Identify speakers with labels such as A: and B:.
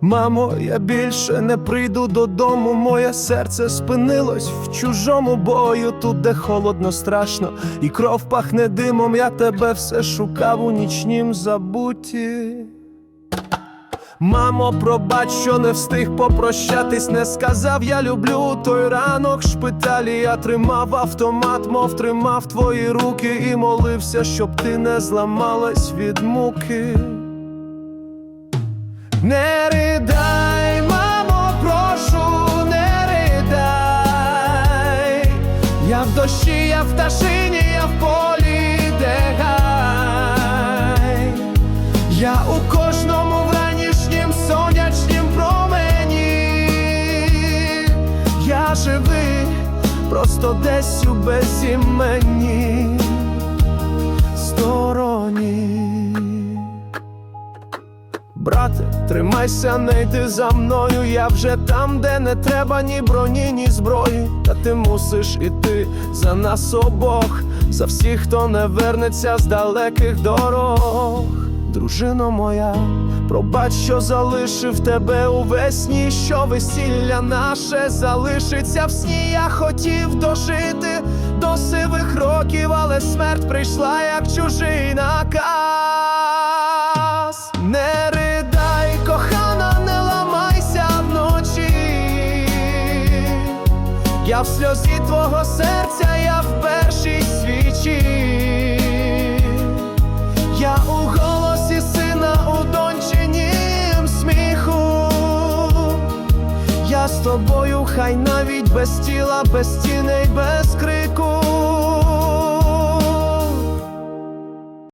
A: Мамо, я більше не прийду додому, моє серце спинилось в чужому бою, тут де холодно, страшно, і кров пахне димом, я тебе все шукав у нічнім забутті. Мамо, пробач, що не встиг попрощатись, не сказав, я люблю той ранок в шпиталі. Я тримав автомат, мов тримав твої руки, і молився, щоб ти не зламалась від муки. Я в дощі, я в пташині, я в полі, де гай. Я у кожному вранішнім сонячнім промені. Я живий, просто десь у безімені стороні. Брате, тримайся, не йди за мною. Я вже там, де не треба ні броні, ні зброї. Та ти мусиш іти за нас обох, за всіх, хто не вернеться з далеких дорог. Дружино моя, пробач, що залишив тебе у весні, що весілля наше залишиться в сні. Я хотів дожити до сивих років, але смерть прийшла як чужий наказ. Я в сльозі твого серця, я в першій свічі. Я у голосі сина, у дончинім сміху. Я з тобою, хай навіть без тіла, без тіней, без крику.